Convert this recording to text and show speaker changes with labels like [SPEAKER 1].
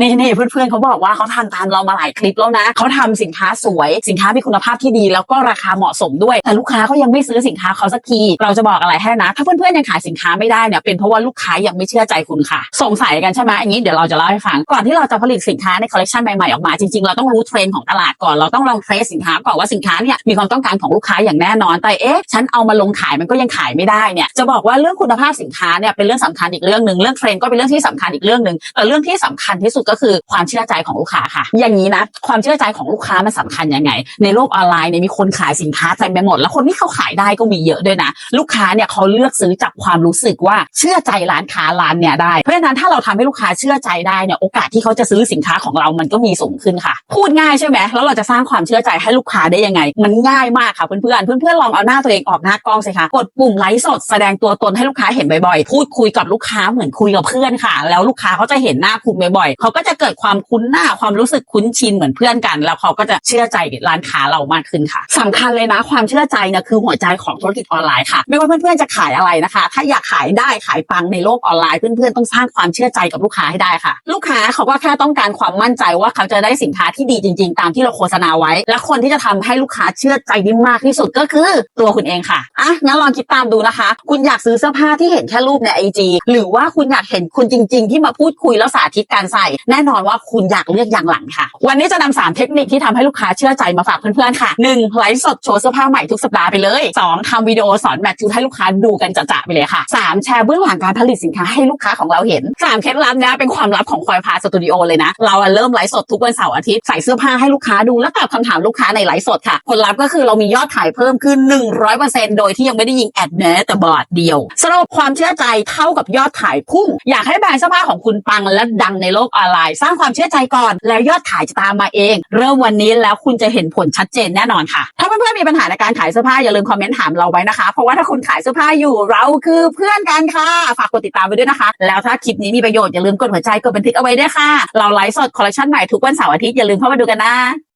[SPEAKER 1] นี่นี่เพื่อนๆเขาบอกว่าเขาทำตามเรามาหลายคลิปแล้วนะเขาทำสินค้าสวยสินค้ามีคุณภาพที่ดีแล้วก็ราคาเหมาะสมด้วย แต่ลูกค้าเขายังไม่ซื้อสินค้าเขาสักที เราจะบอกอะไรให้นะ ถ้าเพื่อนๆยังขายสินค้าไม่ได้เนี่ยเป็นเพราะว่าลูกค้ายังไม่เชื่อใจคุณค่ะ สงสัยกันใช่ไหมอันนี้เดี๋ยวเราจะเล่าให้ฟังก่อนที่เราจะผลิตสินค้าในคอลเลคชันใหม่ๆออกมาจริงๆ เราต้องรู้เทรนด์ของตลาดก่อนเราต้องลองเทรสสินค้าก่อนว่าสินค้าเนี่ยมีความต้องการของลูกค้าอย่างแน่นอนแต่เอ๊ะฉันเอามาลงขายมันก็ยังขายไม่ได้เนี่ยจะบอกว่าเรื่องคุณภาพสินค้าเนี่ยเป็นเรื่องสำคัญอีกเรื่องหนึ่งเรื่องเทรนด์ก็เป็นเรื่องที่สำคัญอีกเรื่องหนึ่งแต่เรื่องที่สำคัญที่สุดก็คือความเชื่อใจของลูกค้าค่ะ อย่างนี้นะความเชื่อใจของลูกค้ามันสำคัญยังไง ในโลกออนไลน์เนี่ยมีคนขายสินค้าเต็มไปหมด แล้วคนที่เขาขายได้ก็มีเยอะด้วยนะ ลูกค้าเนี่ยเขาเลือกซื้อจากความรู้สึกว่าเชื่อใจร้านค้าร้านเนี่ยได้ เพราะฉะนั้นถ้าเราทำให้ลูกค้าเชื่อใจได้เนี่ยโอกาสที่เขาจะซื้อสินค้าของเรามันก็มีสูงขึ้นค่ะ พูดง่ายใช่ไหมแล้วเราจะสร้างความเชื่อใจให้ลูกค้าได้ยังไง มันง่ายมากค่ะเพื่อนๆเพื่อนลองเอาหน้าตัวเองออกหน้ากล้องสิคะกดปุ่มไลฟ์สดแสดงตัวตนให้ลูกค้าเห็นบ่อยๆพูดคุยกับลูกค้าเหมือนคุยกับเพื่อนค่ะ แล้วลูกค้าเขาจะเห็นหน้าคุณบ่อยๆเขาก็จะเกิดความคุ้นหน้าความรู้สึกคุ้นชินเหมือนเพื่อนกัน แล้วเขาก็จะเชื่อใจร้านค้าเรามากขึ้นค่ะสำคัญเลยนะ ความเชื่อใจเนี่ยคือหัวใจของธุรกิจออนไลน์ค่ะ ไม่ว่าเพื่อนๆจะขายอะไรนะคะ ถ้าอยากขายได้ขายปังในโลกออนไลน์เพื่อนๆต้องสร้างความเชื่อใจกับลูกค้าให้ได้ค่ะ ลูกค้าเขาก็แค่ต้องการความมั่นใจว่าเขาจะได้สินค้าที่ดีจริง ๆ ตามที่เราโฆษณาไว้ และคนที่จะทำให้ลูกค้าเชื่อใจได้มากที่สุดก็คือตัวคุณเองค่ะ อะงั้นลองคิดตามดูนะคะ คุณอยากซื้อเสื้อผ้าที่เห็นแค่รูปในไอจีหรือว่าคุณอยากเห็นคุณจริง ๆ ที่มาพูดคุยแล้วสาธิตการใส่ แน่นอนว่าคุณอยากเลือกอย่างหลังค่ะ วันนี้จะนำสามเทคนิคที่ทำให้ลูกค้าเชื่อใจมาฝากเพื่อนๆค่ะหนึ่งไลฟ์สดโชว์เสื้อผ้าใหม่ทุกสัปดาห์ไปเลยสองทำวิดีโอสอนแมทชุดให้ลูกค้าดูกันจะๆไปเลยค่ะสามแชร์เบื้องหลังการผลิตสินค้าให้ลูกค้าของเราเห็นสามเคล็ดลับนี้ยเป็นความลับของคอยพาสตูดิโอเลยนะเราเริ่มไลฟ์สดทุกวันเสาร์อาทิตย์ใส่เสื้อผ้าให้ลูกค้าดูแล้วตอบคำถามลูกค้าในไลฟ์สดค่ะผลลัพธ์ก็คือเรามียอดขายเพิ่มขึ้น100%โดยที่ยังไม่ได้ยิงแอดแม้แต่บาทเดียวสรุปความเชื่อใจเท่ากับยอดขายพุ่ง อยากให้แบรนด์เสื้อผ้าของคุณปังและดังในโลกออนไลน์ สร้างความเชื่อใจก่อน แล้วยอดขายจะตามมาเอง เริ่มวันนี้แล้วคุณจะเห็นผลชัดเจนแน่นอนค่ะ ถ้าเพื่อนๆมีปัญหาในการขายเสื้อผ้าอย่าลืมคอมเมนต์ถามเราไว้นะคะ เพราะว่าถ้าคุณขายเสื้อผ้าอยู่เราคือเพื่อนกันค่ะ ฝากกดติดตามไปด้วยนะคะ แล้วถ้าคลิปนี้มีประโยชน์อย่าลืมกดหัวใจกดบันทึกเอาไว้ด้วยค่ะ เราไลฟ์สดคอลเลคชันใหม่ทุกวันเสาร์อาทิตย์อย่าลืมเข้ามาดูกันนะ